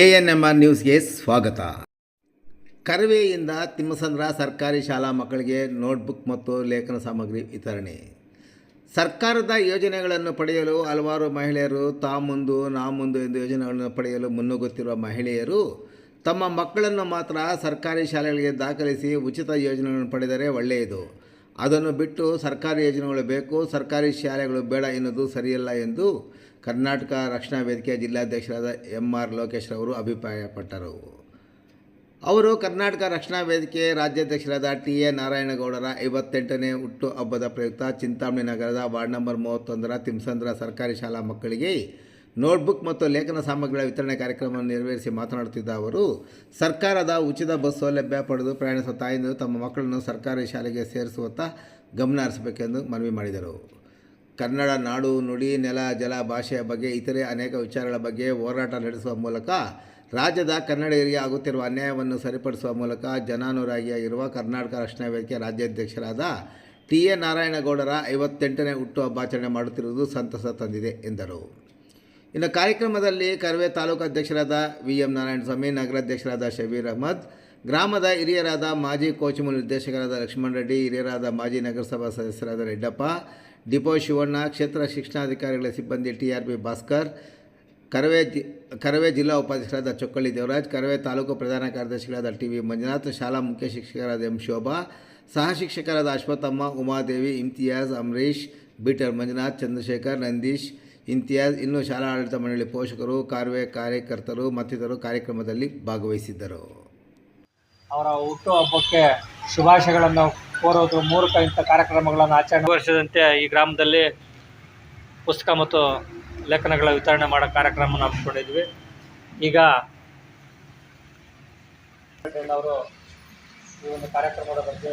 A N M R ನ್ಯೂಸ್ಗೆ ಸ್ವಾಗತ. ಕರವೆಯಿಂದ ತಿಮ್ಮಸಂದ್ರ ಸರ್ಕಾರಿ ಶಾಲಾ ಮಕ್ಕಳಿಗೆ ನೋಟ್ಬುಕ್ ಮತ್ತು ಲೇಖನ ಸಾಮಗ್ರಿ ವಿತರಣೆ. ಸರ್ಕಾರದ ಯೋಜನೆಗಳನ್ನು ಪಡೆಯಲು ಹಲವಾರು ಮಹಿಳೆಯರು ತಾ ಮುಂದು ನಾ ಮುಂದು ಎಂದು ಯೋಜನೆಗಳನ್ನು ಪಡೆಯಲು ಮುನ್ನುಗ್ಗುತ್ತಿರುವ ಮಹಿಳೆಯರು ತಮ್ಮ ಮಕ್ಕಳನ್ನು ಮಾತ್ರ ಸರ್ಕಾರಿ ಶಾಲೆಗಳಿಗೆ ದಾಖಲಿಸಿ ಉಚಿತ ಯೋಜನೆಗಳನ್ನು ಪಡೆದರೆ ಒಳ್ಳೆಯದು. ಅದನ್ನು ಬಿಟ್ಟು ಸರ್ಕಾರಿ ಯೋಜನೆಗಳು ಬೇಕು, ಸರ್ಕಾರಿ ಶಾಲೆಗಳು ಬೇಡ ಎನ್ನುವುದು ಸರಿಯಲ್ಲ ಎಂದು ಕರ್ನಾಟಕ ರಕ್ಷಣಾ ವೇದಿಕೆಯ ಜಿಲ್ಲಾಧ್ಯಕ್ಷರಾದ ಎಂ ಆರ್ ಲೋಕೇಶ್ ಅವರು ಅಭಿಪ್ರಾಯಪಟ್ಟರು. ಅವರು ಕರ್ನಾಟಕ ರಕ್ಷಣಾ ವೇದಿಕೆ ರಾಜ್ಯಾಧ್ಯಕ್ಷರಾದ ಟಿ ಎ ನಾರಾಯಣಗೌಡರ ಐವತ್ತೆಂಟನೇ ಹುಟ್ಟು ಹಬ್ಬದ ಪ್ರಯುಕ್ತ ಚಿಂತಾಮಣಿ ನಗರದ ವಾರ್ಡ್ ನಂಬರ್ ಮೂವತ್ತೊಂದರ ತಿಮ್ಸಂದ್ರ ಸರ್ಕಾರಿ ಶಾಲಾ ಮಕ್ಕಳಿಗೆ ನೋಟ್ಬುಕ್ ಮತ್ತು ಲೇಖನ ಸಾಮಗ್ರಿಗಳ ವಿತರಣೆ ಕಾರ್ಯಕ್ರಮವನ್ನು ನೆರವೇರಿಸಿ ಮಾತನಾಡುತ್ತಿದ್ದ ಅವರು, ಸರ್ಕಾರದ ಉಚಿತ ಬಸ್ ಸೌಲಭ್ಯ ಪಡೆದು ಪ್ರಯಾಣಿಸುವ ತಾಯಂದಿರು ತಮ್ಮ ಮಕ್ಕಳನ್ನು ಸರ್ಕಾರಿ ಶಾಲೆಗೆ ಸೇರಿಸುವತ್ತ ಗಮನ ಹರಿಸಬೇಕೆಂದು ಮನವಿ ಮಾಡಿದರು. ಕನ್ನಡ, ನಾಡು, ನುಡಿ, ನೆಲ, ಜಲ ಭಾಷೆಯ ಬಗ್ಗೆ ಇತರೆ ಅನೇಕ ವಿಚಾರಗಳ ಬಗ್ಗೆ ಹೋರಾಟ ನಡೆಸುವ ಮೂಲಕ ರಾಜ್ಯದ ಕನ್ನಡಿಗರಿಗೆ ಆಗುತ್ತಿರುವ ಅನ್ಯಾಯವನ್ನು ಸರಿಪಡಿಸುವ ಮೂಲಕ ಜನಾನುರಾಗಿಯಾಗಿರುವ ಕರ್ನಾಟಕ ರಕ್ಷಣಾ ವೇದಿಕೆ ರಾಜ್ಯಾಧ್ಯಕ್ಷರಾದ ಟಿ ಎ ನಾರಾಯಣಗೌಡರ ಐವತ್ತೆಂಟನೇ ಹುಟ್ಟುಹಬ್ಬಾಚರಣೆ ಮಾಡುತ್ತಿರುವುದು ಸಂತಸ ತಂದಿದೆ, ಎಂದರು. ಇನ್ನು ಕಾರ್ಯಕ್ರಮದಲ್ಲಿ ಕರವೇ ತಾಲೂಕು ಅಧ್ಯಕ್ಷರಾದ ವಿ ಎಂ ನಾರಾಯಣಸ್ವಾಮಿ ನಗರಾಧ್ಯಕ್ಷರಾದ ಶಬೀರ್ ಅಹಮದ್, ಗ್ರಾಮದ ಹಿರಿಯರಾದ ಮಾಜಿ ಕೋಚಿಮೂಲ ನಿರ್ದೇಶಕರಾದ ಲಕ್ಷ್ಮಣ್ ರೆಡ್ಡಿ, ಹಿರಿಯರಾದ ಮಾಜಿ ನಗರಸಭಾ ಸದಸ್ಯರಾದ ರೆಡ್ಡಪ್ಪ, ಡಿಪೋ ಶಿವಣ್ಣ, ಕ್ಷೇತ್ರ ಶಿಕ್ಷಣಾಧಿಕಾರಿಗಳ ಸಿಬ್ಬಂದಿ T R B Bhaskar, Karave Karave ಜಿಲ್ಲಾ ಉಪಾಧ್ಯಕ್ಷರಾದ ಚೊಕ್ಕಳ್ಳಿ ದೇವರಾಜ್, ಕರವೇ ತಾಲೂಕು ಪ್ರಧಾನ ಕಾರ್ಯದರ್ಶಿಗಳಾದ ಟಿ ವಿ ಮಂಜುನಾಥ್, ಶಾಲಾ ಮುಖ್ಯ ಶಿಕ್ಷಕರಾದ ಎಂ ಶೋಭಾ, ಸಹ ಶಿಕ್ಷಕರಾದ ಅಶ್ವಥಮ್ಮ ಉಮಾದೇವಿ, ಇಮ್ತಿಯಾಜ್, ಅಮರೀಶ್ ಬಿಟರ್ ಮಂಜುನಾಥ್, ಚಂದ್ರಶೇಖರ್, ನಂದೀಶ್ ಇಂತಿಯಾಜ್ ಇನ್ನು ಶಾಲಾ ಆಡಳಿತ ಮಂಡಳಿ ಪೋಷಕರು ಕಾರ್ವೆ ಕಾರ್ಯಕರ್ತರು ಮತ್ತಿತರರು ಕಾರ್ಯಕ್ರಮದಲ್ಲಿ ಭಾಗವಹಿಸಿದ್ದರು. ಅವರ ಹುಟ್ಟುಹಬ್ಬಕ್ಕೆ ಶುಭಾಶಯಗಳನ್ನು ಕೋರೋದ್ರ ಮೂಲಕ ಇಂಥ ಕಾರ್ಯಕ್ರಮಗಳನ್ನು ಆಚರಣೆ ವರ್ಷದಂತೆ ಈ ಗ್ರಾಮದಲ್ಲಿ ಪುಸ್ತಕ ಮತ್ತು ಲೇಖನಗಳ ವಿತರಣೆ ಮಾಡೋ ಕಾರ್ಯಕ್ರಮವನ್ನು ಹಮ್ಮಿಕೊಂಡಿದ್ವಿ. ಈಗ ಅವರು ಈ ಒಂದು ಕಾರ್ಯಕ್ರಮದ ಬಗ್ಗೆ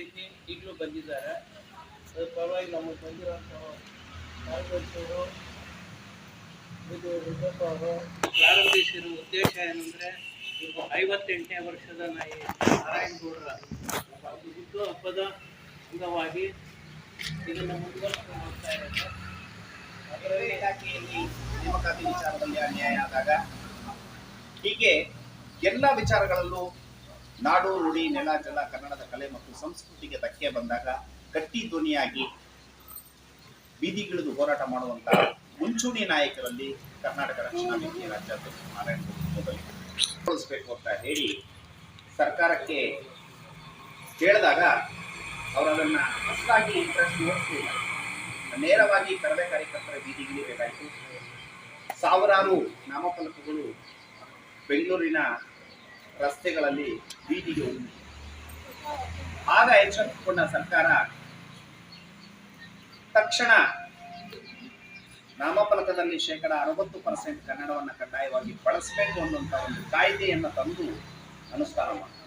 ರೀತಿ ಈಗಲೂ ಬಂದಿದ್ದಾರೆ. ಅದ್ರ ಪರವಾಗಿ ನಮಗೆ ಬಂದಿರೋಂಥ ಕಾರ್ಯದರ್ಶಿಯವರು ಇದು ಅವರು ಪ್ರಾರಂಭಿಸಿರೋ ಉದ್ದೇಶ ಏನಂದರೆ, ಇವರು ಐವತ್ತೆಂಟನೇ ವರ್ಷದ ನಾಯಿ ನಾರಾಯಣಗೌಡರ. ಹುಟ್ಟು ಹಬ್ಬದ ಅಂಗವಾಗಿ ಇದನ್ನು ಮುಂದುವರಿಸ್ಕೊಂಡು ಹೋಗ್ತಾ ಇದ್ದಾರೆ. ಅದರಲ್ಲಿ ಇಲಾಖೆಯಲ್ಲಿ ನೇಮಕಾತಿ ವಿಚಾರದಲ್ಲಿ ಅನ್ಯಾಯ ಆದಾಗ, ಹೀಗೆ ಎಲ್ಲ ವಿಚಾರಗಳಲ್ಲೂ ನಾಡು, ನುಡಿ, ನೆಲ, ಜಲ, ಕನ್ನಡದ ಕಲೆ ಮತ್ತು ಸಂಸ್ಕೃತಿಗೆ ಧಕ್ಕೆ ಬಂದಾಗ ಗಟ್ಟಿ ಧ್ವನಿಯಾಗಿ ಬೀದಿಗಿಳಿದು ಹೋರಾಟ ಮಾಡುವಂತಹ ಮುಂಚೂಣಿ ನಾಯಕರಲ್ಲಿ ಕರ್ನಾಟಕ ರಕ್ಷಣಾ ವೇದಿಕೆ ರಾಜ್ಯಾಧ್ಯಕ್ಷ ನಾರಾಯಣ ಮೊದಲಿಗೆ ಅಂತ ಹೇಳಿ ಸರ್ಕಾರಕ್ಕೆ ಕೇಳಿದಾಗ ಅವರು ಅದನ್ನ ಅಷ್ಟಾಗಿ ಇಂಟ್ರೆಸ್ಟ್ ನೋಡ್ತಿಲ್ಲ. ನೇರವಾಗಿ ಕರವೇ ಕಾರ್ಯಕರ್ತರ ಬೀದಿಗಿಳಿಬೇಕಾಯಿತು ಸಾವಿರಾರು ನಾಮಫಲಕಗಳು ಬೆಂಗಳೂರಿನ ರಸ್ತೆಗಳಲ್ಲಿ ಬೀದಿಗೆ ಆಗ ಎಚ್ಚೆತ್ತುಕೊಂಡ ಸರ್ಕಾರ, ತಕ್ಷಣ ನಾಮಫಲಕದಲ್ಲಿ ಶೇಕಡ ಅರವತ್ತು ಪರ್ಸೆಂಟ್ ಕನ್ನಡವನ್ನು ಕಡ್ಡಾಯವಾಗಿ ಬಳಸಬೇಕು ಅನ್ನುವಂಥ ಒಂದು ಕಾಯ್ದೆಯನ್ನು ತಂದು ಅನುಷ್ಠಾನ ಮಾಡಿತು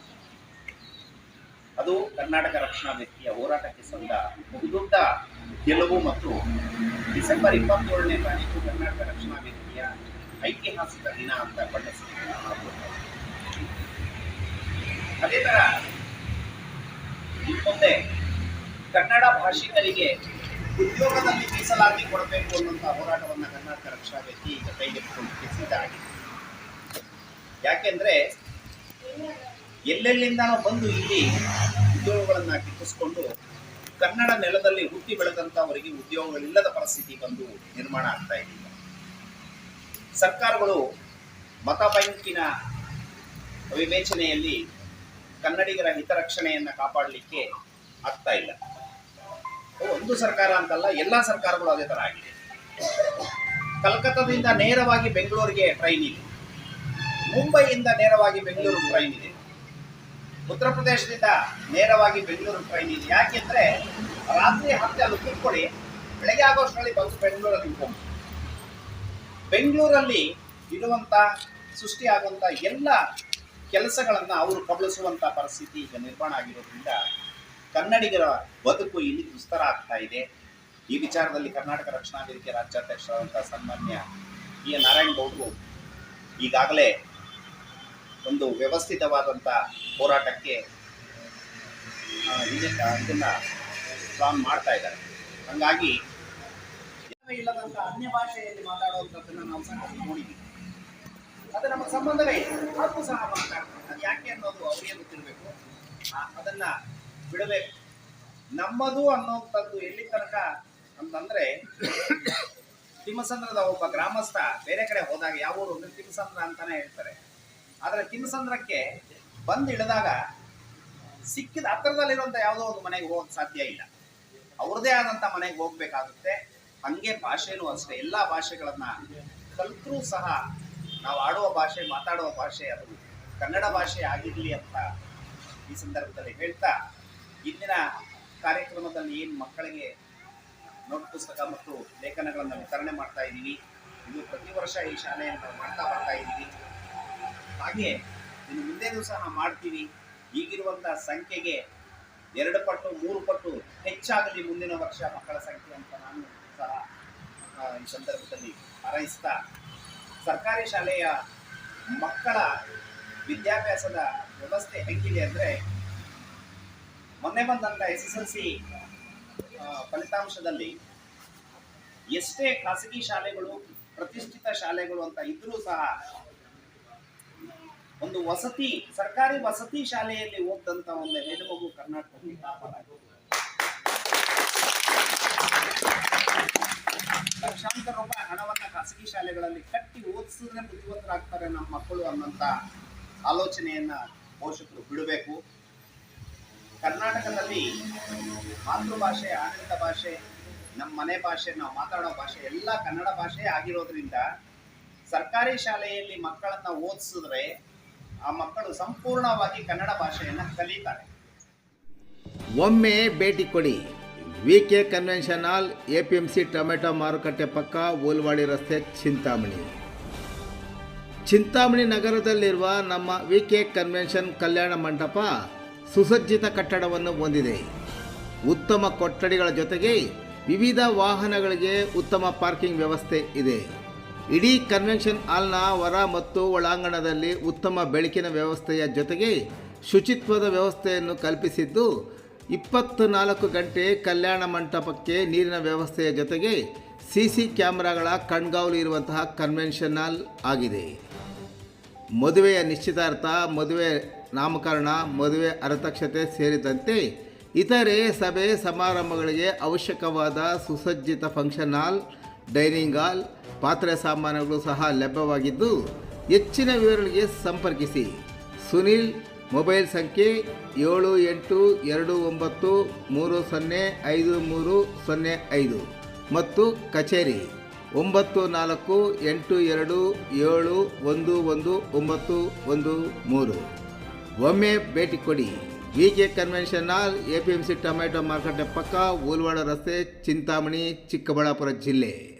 ಅದು ಕರ್ನಾಟಕ ರಕ್ಷಣಾ ವ್ಯಕ್ತಿಯ ಹೋರಾಟಕ್ಕೆ ಸಂದ ಬಹುದೊಡ್ಡ ಗೆಲುವು ಮತ್ತು ಡಿಸೆಂಬರ್ ಇಪ್ಪತ್ತೇಳನೇ ತಾರೀಕು ಕರ್ನಾಟಕ ರಕ್ಷಣಾ ವ್ಯಕ್ತಿಯ ಐತಿಹಾಸಿಕ ದಿನ ಅಂತ ಬಣ್ಣಿಸಿದ್ದೀವಿ ಅದೇ ಇನ್ನು ಮುಂದೆ ಕನ್ನಡ ಭಾಷಿಕರಿಗೆ ಉದ್ಯೋಗದಲ್ಲಿ ಮೀಸಲಾತಿ ಕೊಡಬೇಕು ಅನ್ನುವಂಥ ಹೋರಾಟವನ್ನು ಕರ್ನಾಟಕ ರಕ್ಷಣಾ ವ್ಯಕ್ತಿ ಈಗ ಕೈಗೆತ್ತಿಕೊಳ್ಳಕ್ಕೆ ಸಿದ್ಧ ಆಗಿದೆ ಯಾಕೆಂದ್ರೆ ಎಲ್ಲೆಲ್ಲಿಂದನೋ ಬಂದು ಇಲ್ಲಿ ಉದ್ಯೋಗಗಳನ್ನ ಗಿಟ್ಟಿಸ್ಕೊಂಡು ಕನ್ನಡ ನೆಲದಲ್ಲಿ ಹುಟ್ಟಿ ಬೆಳೆದಂತವರಿಗೆ ಉದ್ಯೋಗಗಳಿಲ್ಲದ ಪರಿಸ್ಥಿತಿ ಬಂದು ನಿರ್ಮಾಣ ಆಗ್ತಾ ಇದೆ. ಸರ್ಕಾರಗಳು ಮತ ಬ್ಯಾಂಕಿನ ವಿವೇಚನೆಯಲ್ಲಿ ಕನ್ನಡಿಗರ ಹಿತರಕ್ಷಣೆಯನ್ನ ಕಾಪಾಡಲಿಕ್ಕೆ ಆಗ್ತಾ ಇಲ್ಲ. ಒಂದು ಸರ್ಕಾರ ಅಂತಲ್ಲ, ಎಲ್ಲಾ ಸರ್ಕಾರಗಳು ಅದೇ ತರ ಆಗಿದೆ. ಕಲ್ಕತ್ತಾದಿಂದ ನೇರವಾಗಿ ಬೆಂಗಳೂರಿಗೆ ಟ್ರೈನ್ ಇದೆ. ಮುಂಬೈಯಿಂದ ನೇರವಾಗಿ ಬೆಂಗಳೂರು ಟ್ರೈನ್ ಇದೆ. ಉತ್ತರ ಪ್ರದೇಶದಿಂದ ನೇರವಾಗಿ ಬೆಂಗಳೂರು ಟ್ರೈನ್ ಇದೆ. ಯಾಕೆಂದ್ರೆ ರಾತ್ರಿ ಹತ್ತೆ ಅಲ್ಲಿ ಕೂತ್ಕೊಳ್ಳಿ ಬೆಳಗ್ಗೆ ಆಗೋಷ್ಟರಲ್ಲಿ ಬಂದು ಬೆಂಗಳೂರಲ್ಲಿ ಇಟ್ಕೊಂಡು ಬೆಂಗಳೂರಲ್ಲಿ ಇರುವಂತ, ಸೃಷ್ಟಿಯಾಗುವಂತ ಎಲ್ಲ ಕೆಲಸಗಳನ್ನ ಅವರು ಕಬಳಿಸುವಂತ ಪರಿಸ್ಥಿತಿ ಈಗ ನಿರ್ಮಾಣ ಆಗಿರೋದ್ರಿಂದ ಕನ್ನಡಿಗರ ಬದುಕು ಇಲ್ಲಿ ದುಸ್ತರ ಆಗ್ತಾ ಇದೆ. ಈ ವಿಚಾರದಲ್ಲಿ ಕರ್ನಾಟಕ ರಕ್ಷಣಾ ವೇದಿಕೆ ರಾಜ್ಯಾಧ್ಯಕ್ಷರಾದಂತಹ ಸನ್ಮಾನ್ಯ ಎ. ನಾರಾಯಣ ಗೌಡರು ಈಗಾಗಲೇ ಒಂದು ವ್ಯವಸ್ಥಿತವಾದಂಥ ಹೋರಾಟಕ್ಕೆ ಇದನ್ನ ಪ್ಲಾನ್ ಮಾಡ್ತಾ ಇದ್ದಾರೆ. ಹಂಗಾಗಿ ಇಲ್ಲದಂಥ ಅನ್ಯ ಭಾಷೆಯಲ್ಲಿ ಮಾತಾಡುವಂಥದ್ದನ್ನು ನಾವು ಸಾಕಷ್ಟು ನೋಡಿದ್ದೀವಿ. ಅದು ನಮ್ಮ ಸಂಬಂಧವೇ ಇಲ್ಲ. ಸಹ ಮಾತಾಡ್ತಾರೆ ಅದು ಯಾಕೆ ಅನ್ನೋದು ಅವರಿಗೆ ಗೊತ್ತಿರಬೇಕು. ಅದನ್ನ ಬಿಡಬೇಕು. ನಮ್ಮದು ಅನ್ನೋಂಥದ್ದು ಎಲ್ಲಿ ತನಕ ಅಂತಂದ್ರೆ, ತಿಮ್ಮಸಂದ್ರದ ಒಬ್ಬ ಗ್ರಾಮಸ್ಥ ಬೇರೆ ಕಡೆ ಹೋದಾಗ ಯಾವ ಊರು ಅಂದ್ರೆ ತಿಮ್ಮಸಂದ್ರ ಅಂತಾನೆ ಹೇಳ್ತಾರೆ. ಆದ್ರೆ ತಿಮ್ಮಸಂದ್ರಕ್ಕೆ ಬಂದು ಇಳಿದಾಗ ಸಿಕ್ಕಿದ ಹತ್ತಿರದಲ್ಲಿರುವಂತ ಯಾವುದೋ ಒಂದು ಮನೆಗೆ ಹೋಗಕ್ ಸಾಧ್ಯ ಇಲ್ಲ. ಅವ್ರದೇ ಆದಂತ ಮನೆಗೆ ಹೋಗ್ಬೇಕಾಗುತ್ತೆ. ಹಂಗೆ ಭಾಷೆನೂ ಅಷ್ಟೇ, ಎಲ್ಲಾ ಭಾಷೆಗಳನ್ನ ಕಲ್ತರೂ ಸಹ ನಾವು ಆಡುವ ಭಾಷೆ, ಮಾತಾಡುವ ಭಾಷೆ ಅದು. ಕನ್ನಡ ಭಾಷೆ ಆಗಿರಲಿ ಅಂತ ಈ ಸಂದರ್ಭದಲ್ಲಿ ಹೇಳ್ತಾ, ಇಂದಿನ ಕಾರ್ಯಕ್ರಮದಲ್ಲಿ ಏನು ಮಕ್ಕಳಿಗೆ ನೋಟ್ ಪುಸ್ತಕ ಮತ್ತು ಲೇಖನಗಳನ್ನು ವಿತರಣೆ ಮಾಡ್ತಾ ಇದ್ದೀವಿ, ಇದು ಪ್ರತಿ ವರ್ಷ ಈ ಶಾಲೆಯನ್ನು ಮಾಡ್ತಾ ಬರ್ತಾ ಇದ್ದೀವಿ. ಹಾಗೆ ಇನ್ನು ಮುಂದೆನೂ ಸಹ ಮಾಡ್ತೀವಿ. ಈಗಿರುವಂಥ ಸಂಖ್ಯೆಗೆ ಎರಡು ಪಟ್ಟು, ಮೂರು ಪಟ್ಟು ಹೆಚ್ಚಾಗಲಿ ಮುಂದಿನ ವರ್ಷ ಮಕ್ಕಳ ಸಂಖ್ಯೆ ಅಂತ ನಾನು ಸಹ ಈ ಸಂದರ್ಭದಲ್ಲಿ ಹಾರೈಸ್ತಾ ಸರ್ಕಾರಿ ಶಾಲೆಯ ಮಕ್ಕಳ ವಿದ್ಯಾಭ್ಯಾಸದ ವ್ಯವಸ್ಥೆ ಹೆಂಗಿದೆ ಅಂದರೆ, ಮೊನ್ನೆ ಬಂದಂಥ ಎಸ್ ಎಸ್ ಎಲ್ ಸಿ ಫಲಿತಾಂಶದಲ್ಲಿ ಎಷ್ಟೇ ಖಾಸಗಿ ಶಾಲೆಗಳು, ಪ್ರತಿಷ್ಠಿತ ಶಾಲೆಗಳು ಅಂತ ಇದ್ರೂ ಸಹ ಒಂದು ವಸತಿ, ಸರ್ಕಾರಿ ವಸತಿ ಶಾಲೆಯಲ್ಲಿ ಓದ್ದಂಥ ಒಂದು ಹೆಣ್ಣುಮಗು ಕರ್ನಾಟಕದಲ್ಲಿ ಟಾಪರ್ ಲಕ್ಷಾಂತರ ರೂಪಾಯಿ ಹಣವನ್ನ ಖಾಸಗಿ ಶಾಲೆಗಳಲ್ಲಿ ಕಟ್ಟಿ ಓದಿಸಿದ್ರೆ ಬುದ್ಧಿವಂತರಾಗ್ತಾರೆ ನಮ್ಮ ಮಕ್ಕಳು ಅನ್ನೋಂಥ ಆಲೋಚನೆಯನ್ನ ಪೋಷಕರು ಬಿಡಬೇಕು. ಕರ್ನಾಟಕದಲ್ಲಿ ಮಾತೃಭಾಷೆ, ಆಡಳಿತ ಭಾಷೆ, ನಮ್ಮ ಮನೆ ಭಾಷೆ, ನಾವು ಮಾತಾಡೋ ಭಾಷೆ ಎಲ್ಲ ಕನ್ನಡ ಭಾಷೆ ಆಗಿರೋದ್ರಿಂದ ಸರ್ಕಾರಿ ಶಾಲೆಯಲ್ಲಿ ಮಕ್ಕಳನ್ನ ಓದಿಸಿದ್ರೆ ಆ ಮಕ್ಕಳು ಸಂಪೂರ್ಣವಾಗಿ ಕನ್ನಡ ಭಾಷೆಯನ್ನ ಕಲಿತಾರೆ. ಒಮ್ಮೆ ಭೇಟಿ ಕೊಡಿ. V K convention hall A P M C tomato ಮಾರುಕಟ್ಟೆ ಪಕ್ಕ ಓಲ್ವಾಡಿ ರಸ್ತೆ ಚಿಂತಾಮಣಿ. ಚಿಂತಾಮಣಿ ನಗರದಲ್ಲಿರುವ ನಮ್ಮ V K convention Kalyana Mantapa ಸುಸಜ್ಜಿತ ಕಟ್ಟಡವನ್ನು ಹೊಂದಿದೆ. ಉತ್ತಮ ಕೊಠಡಿಗಳ ಜೊತೆಗೆ ವಿವಿಧ ವಾಹನಗಳಿಗೆ ಉತ್ತಮ ಪಾರ್ಕಿಂಗ್ ವ್ಯವಸ್ಥೆ ಇದೆ. ಇಡೀ ಕನ್ವೆನ್ಷನ್ ಹಾಲ್ನ ಹೊರ ಮತ್ತು ಒಳಾಂಗಣದಲ್ಲಿ ಉತ್ತಮ ಬೆಳಕಿನ ವ್ಯವಸ್ಥೆಯ ಜೊತೆಗೆ ಶುಚಿತ್ವದ ವ್ಯವಸ್ಥೆಯನ್ನು ಕಲ್ಪಿಸಿದ್ದು ಇಪ್ಪತ್ತು ನಾಲ್ಕು ಗಂಟೆ ಕಲ್ಯಾಣ ಮಂಟಪಕ್ಕೆ ನೀರಿನ ವ್ಯವಸ್ಥೆಯ ಜೊತೆಗೆ ಸಿ ಸಿ ಕ್ಯಾಮ್ರಾಗಳ ಕಣ್ಗಾವಲು ಇರುವಂತಹ ಕನ್ವೆನ್ಷನ್ ಆಗಿದೆ. ಮದುವೆಯ ನಿಶ್ಚಿತಾರ್ಥ, ಮದುವೆ ನಾಮಕರಣ, ಮದುವೆ ಅರತಕ್ಷತೆ ಸೇರಿದಂತೆ ಇತರೆ ಸಭೆ ಸಮಾರಂಭಗಳಿಗೆ ಅವಶ್ಯಕವಾದ ಸುಸಜ್ಜಿತ ಫಂಕ್ಷನ್ ಹಾಲ್ ಡೈನಿಂಗ್ ಹಾಲ್ ಪಾತ್ರೆ ಸಾಮಾನುಗಳು ಸಹ ಲಭ್ಯವಾಗಿದ್ದು, ಹೆಚ್ಚಿನ ವಿವರಗಳಿಗೆ ಸಂಪರ್ಕಿಸಿ. ಸುನಿಲ್ ಮೊಬೈಲ್ ಸಂಖ್ಯೆ ಏಳು ಎಂಟು ಎರಡು ಒಂಬತ್ತು ಮೂರು ಸೊನ್ನೆ ಐದು ಮೂರು ಸೊನ್ನೆ ಐದು. ಮತ್ತು ಕಚೇರಿ ಒಂಬತ್ತು ನಾಲ್ಕು ಎಂಟು ಎರಡು ಏಳು ಒಂದು ಒಂದು ಒಂಬತ್ತು ಒಂದು ಮೂರು. ಒಮ್ಮೆ ಭೇಟಿ ಕೊಡಿ. V K convention hall A P M C tomato ಮಾರುಕಟ್ಟೆ ಪಕ್ಕ ಊಲ್ವಾಡ ರಸ್ತೆ ಚಿಂತಾಮಣಿ ಚಿಕ್ಕಬಳ್ಳಾಪುರ ಜಿಲ್ಲೆ.